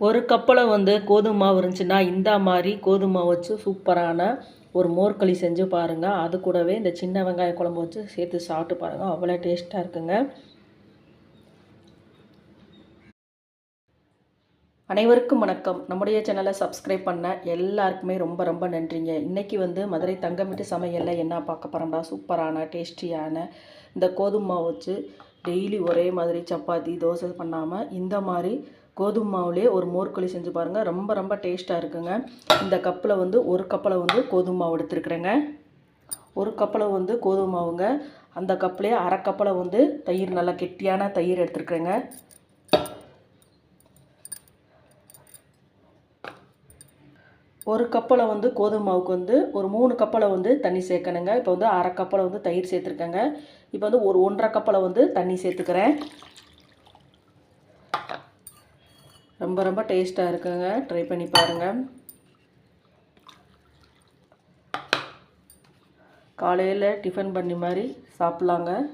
ஒரு கப்பலை வந்து கோதுமை மாவு இருந்துச்சுன்னா இந்த மாதிரி கோதுமை மாவு வச்சு சூப்பரான ஒரு மோர்களி செஞ்சு பாருங்கள் அது கூடவே இந்த சின்ன வெங்காய குழம்பு வச்சு சேர்த்து சாப்பிட்டு பாருங்கள் அவ்வளோ டேஸ்ட்டாக இருக்குங்க. அனைவருக்கும் வணக்கம். நம்முடைய சேனலை சப்ஸ்கிரைப் பண்ண எல்லாருக்குமே ரொம்ப ரொம்ப நன்றிங்க. இன்றைக்கி வந்து மதுரை தங்கமிட்டு சமையலில் என்ன பார்க்க போகிறோம்டா சூப்பரான டேஸ்டியான இந்த கோதுமை மாவு வச்சு டெய்லி ஒரே மாதிரி சப்பாத்தி தோசை பண்ணாமல் இந்த மாதிரி கோதுமை மாவுலேயே ஒரு மோர்களி செஞ்சு பாருங்கள் ரொம்ப ரொம்ப டேஸ்ட்டாக இருக்குங்க. இந்த கப்பில் வந்து ஒரு கப்பில் வந்து கோதுமை மாவு எடுத்துருக்குறேங்க. ஒரு கப்பில் வந்து கோதுமை மாவுங்க அந்த கப்லேயே அரை கப்பில் வந்து தயிர் நல்லா கெட்டியான தயிர் எடுத்துருக்குறேங்க. ஒரு கப்பில் வந்து கோதுமை மாவுக்கு வந்து ஒரு மூணு கப்பில் வந்து தண்ணி சேர்க்கணுங்க. இப்போ வந்து அரை கப்பில் வந்து தயிர் சேர்த்துருக்கேங்க. இப்போ வந்து ஒரு ஒன்றரை கப்பில் வந்து தண்ணி சேர்த்துக்கிறேன். ரொம்ப ரொம்ப டேஸ்ட்டாக இருக்குங்க. ட்ரை பண்ணி பாருங்கள் காலையில் டிஃபன் பண்ணி மாதிரி சாப்பிட்லாங்க.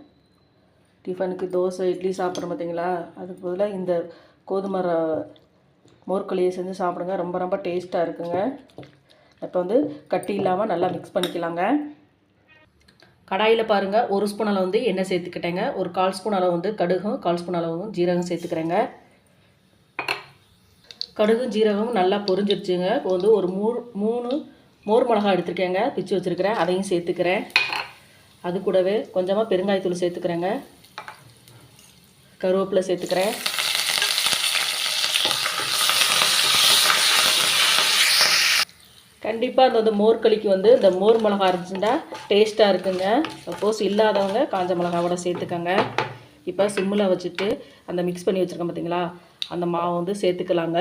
டிஃபனுக்கு தோசை இட்லி சாப்பிட்றோம் பார்த்தீங்களா அதுக்கு பதிலாக இந்த கோதுமை ர- மோர்களியை செஞ்சு சாப்பிடுங்க. ரொம்ப ரொம்ப டேஸ்ட்டாக இருக்குங்க. இப்போ வந்து கட்டி இல்லாமல் நல்லா மிக்ஸ் பண்ணிக்கலாங்க. கடாயில் பாருங்கள் ஒரு ஸ்பூன் அளவு வந்து எண்ணெய் சேர்த்துக்கிட்டேங்க. ஒரு கால் ஸ்பூன் அளவு வந்து கடுகும் கால் ஸ்பூன் அளவு ஜீரகம் சேர்த்துக்கிறேங்க. கடுகும் ஜீரகமும் நல்லா பொரிஞ்சிருச்சுங்க. இப்போ வந்து ஒரு மூ மூணு மோர் மிளகா எடுத்துருக்கேங்க. பிச்சு வச்சுருக்கிறேன். அதையும் சேர்த்துக்கிறேன். அது கூடவே கொஞ்சமாக பெருங்காயத்தூள் சேர்த்துக்கிறேங்க. கருவேப்பிலை சேர்த்துக்கிறேன். கண்டிப்பாக அந்த வந்து மோர்களிக்கு வந்து இந்த மோர் மிளகா இருந்துச்சுன்னா டேஸ்ட்டாக இருக்குங்க. சப்போஸ் இல்லாதவங்க காஞ்ச மிளகாவோட சேர்த்துக்கோங்க. இப்போ சிம்மில் வச்சுட்டு அந்த மிக்ஸ் பண்ணி வச்சுருக்கோம் பார்த்தீங்களா அந்த மாவை வந்து சேர்த்துக்கலாங்க.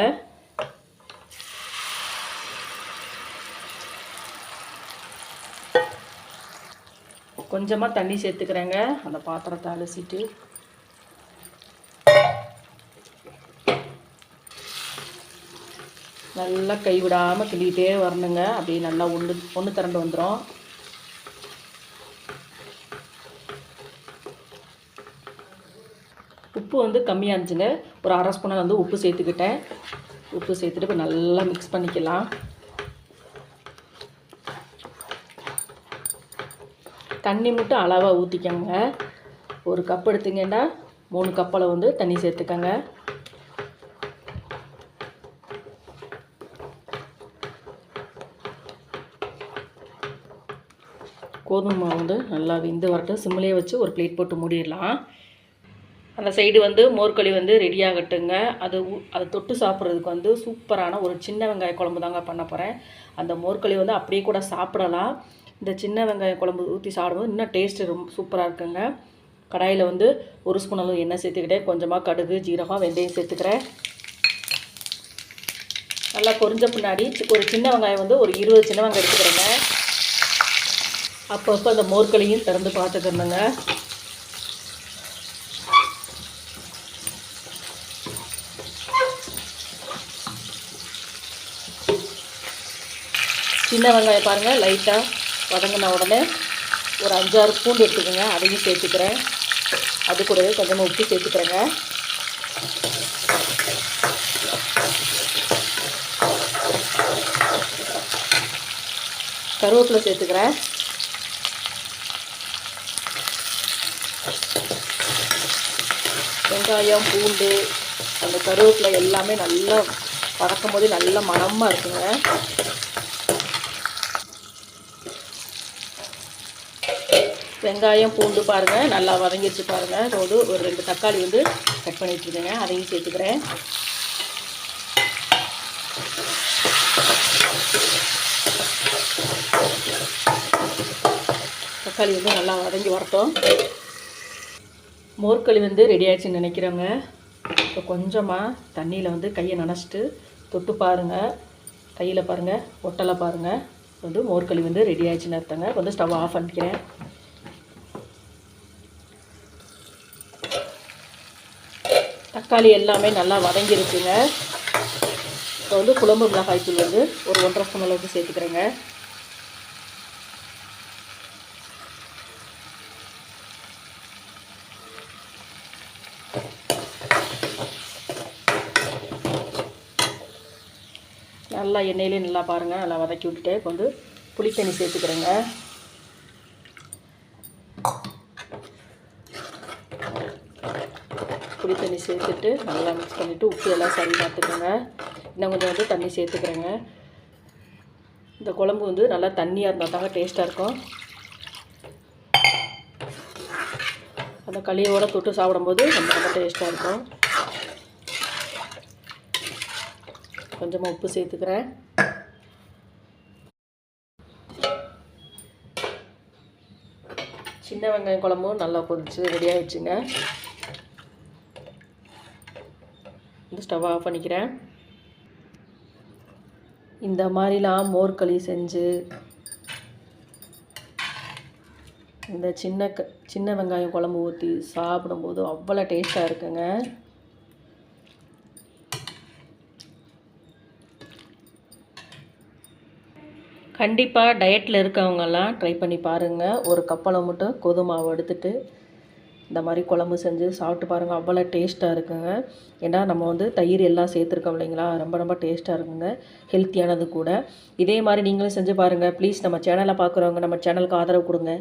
கொஞ்சமாக தண்ணி சேர்த்துக்கிறேங்க. அந்த பாத்திரத்தை அலசிட்டு. நல்லா கைவிடாமல் கிண்டிகிட்டே வரணுங்க. அப்படியே நல்லா ஒன்று ஒன்று திரண்டு வந்துடும் உப்பு வந்து கம்மியாக இருந்துச்சுங்க. ஒரு அரை ஸ்பூனை வந்து உப்பு சேர்த்துக்கிட்டேன். உப்பு சேர்த்துட்டு இப்போ நல்லா மிக்ஸ் பண்ணிக்கலாம். தண்ணி மட்டும் அளவாக ஊற்றிக்கோங்க ஒரு கப் எடுத்தீங்கன்னா மூணு கப்பில் வந்து தண்ணி சேர்த்துக்கோங்க. கோதுமை மாவு வந்து நல்லா வெந்து வரட்டும். சிம்மிலே வச்சு ஒரு பிளேட் போட்டு மூடிடலாம். அந்த சைடு வந்து மோர்களி வந்து ரெடி ஆகட்டுங்க. அது ஊ- அதை தொட்டு சாப்பிட்றதுக்கு வந்து சூப்பரான ஒரு சின்ன வெங்காய குழம்பு தாங்க பண்ண போகிறேன் அந்த மோர்களி வந்து அப்படியே கூட சாப்பிடலாம். இந்த சின்ன வெங்காய குழம்பு ஊற்றி சாப்பிடும்போது இன்னும் டேஸ்ட்டு ரொம்ப சூப்பராக இருக்குங்க. கடாயில் வந்து ஒரு ஸ்பூன் அளவு எண்ணெய் சேர்த்துக்கிட்டேன். கொஞ்சமாக கடுகு ஜீரகம் வெந்தயம் சேர்த்துக்கிறேன். நல்லா பொரிஞ்ச பின்னாடி ஒரு சின்ன வெங்காயம் வந்து ஒரு இருபது சின்ன வெங்காயம் எடுத்துக்கிறேங்க. அப்பப்போ அந்த மோர்களையும் திறந்து பார்த்துக்கிறேங்க சின்ன வெங்காயம் பாருங்கள் லைட்டாக வதங்கின உடனே ஒரு அஞ்சாறு பூண்டு எடுத்துக்கோங்க அதையும் சேர்த்துக்கிறேன். அது கூடவே கொஞ்சமாக உப்பு சேர்த்துக்கிறேங்க. கருவேப்பிலை சேர்த்துக்கிறேன். வெங்காயம் பூண்டு அந்த கருவேப்பிலை எல்லாமே நல்லா பறக்கும் போது நல்ல மணமாக இருக்குங்க. வெங்காயம் பூண்டு பாருங்கள் நல்லா வதங்கிடுச்சு பாருங்கள் இதோடு ஒரு ரெண்டு தக்காளி வந்து கட் பண்ணிட்டு இருக்கேங்க. அதையும் சேர்த்துக்கிறேன். தக்காளி வந்து நல்லா வதங்கி வரட்டும். மோர்களி வந்து ரெடி ஆயிடுச்சுன்னு நினைக்கிறோங்க. இப்போ கொஞ்சமாக தண்ணியில் வந்து கையை நனைச்சிட்டு தொட்டு பாருங்கள் கையில் பாருங்கள் ஒட்டலை பாருங்கள் வந்து மோர்களி வந்து ரெடி ஆயிடுச்சுன்னு அர்த்தங்க. வந்து ஸ்டவ் ஆஃப் பண்ணிக்கிறேன். தக்காளி எல்லாமே நல்லா வதங்கிருச்சுங்க. இப்போ வந்து குழம்பு மிளகாய்த்தூள் வந்து ஒரு ஒன்றரை ஸ்பூன் அளவுக்கு சேர்த்துக்கிறேங்க. நல்லா எண்ணெயிலே நல்லா பாருங்கள் நல்லா வதக்கி விட்டுட்டு இப்போ வந்து புளித்தண்ணி சேர்த்துக்கிறேங்க. புளி தண்ணி சேர்த்துட்டு நல்லா மிக்ஸ் பண்ணிவிட்டு உப்பு எல்லாம் சரி பார்த்துக்கோங்க. இன்னும் கொஞ்சம் வந்து தண்ணி சேர்த்துக்கிறேங்க. இந்த குழம்பு வந்து நல்லா தண்ணியாக இருந்தால் தாங்க டேஸ்ட்டாக இருக்கும். அந்த களியோடு தொட்டு சாப்பிடும்போது ரொம்ப ரொம்ப டேஸ்ட்டாக இருக்கும். கொஞ்சமாக உப்பு சேர்த்துக்கிறேன். சின்ன வெங்காயம் குழம்பும் நல்லா கொதிச்சு ரெடி ஆகிடுச்சுங்க இந்த ஸ்டவ் ஆஃப் பண்ணிக்கிறேன். இந்த மாதிரிலாம் மோர்களி செஞ்சு இந்த சின்ன க சின்ன வெங்காயம் குழம்பு ஊற்றி சாப்பிடும்போது அவ்வளோ டேஸ்ட்டாக இருக்குங்க. கண்டிப்பாக டயட்டில் இருக்கவங்கெல்லாம் ட்ரை பண்ணி பாருங்கள் ஒரு கப்பலை மட்டும் கோதுமை எடுத்துகிட்டு இந்த மாதிரி குழம்பு செஞ்சு சாப்பிட்டு பாருங்கள் அவ்வளோ டேஸ்ட்டாக இருக்குங்க. ஏன்னா நம்ம வந்து தயிர் எல்லாம் சேர்த்துருக்கோம் இல்லைங்களா? ரொம்ப ரொம்ப டேஸ்ட்டாக இருக்குங்க. ஹெல்த்தியானது கூட. இதே மாதிரி நீங்களும் செஞ்சு பாருங்கள் ப்ளீஸ் நம்ம சேனலை பார்க்குறவங்க நம்ம சேனலுக்கு ஆதரவு கொடுங்க.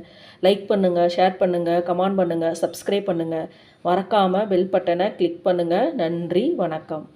லைக் பண்ணுங்கள் ஷேர் பண்ணுங்கள் கமெண்ட் பண்ணுங்கள் சப்ஸ்கிரைப் பண்ணுங்கள் மறக்காமல் பெல் பட்டனை கிளிக் பண்ணுங்கள் நன்றி வணக்கம்.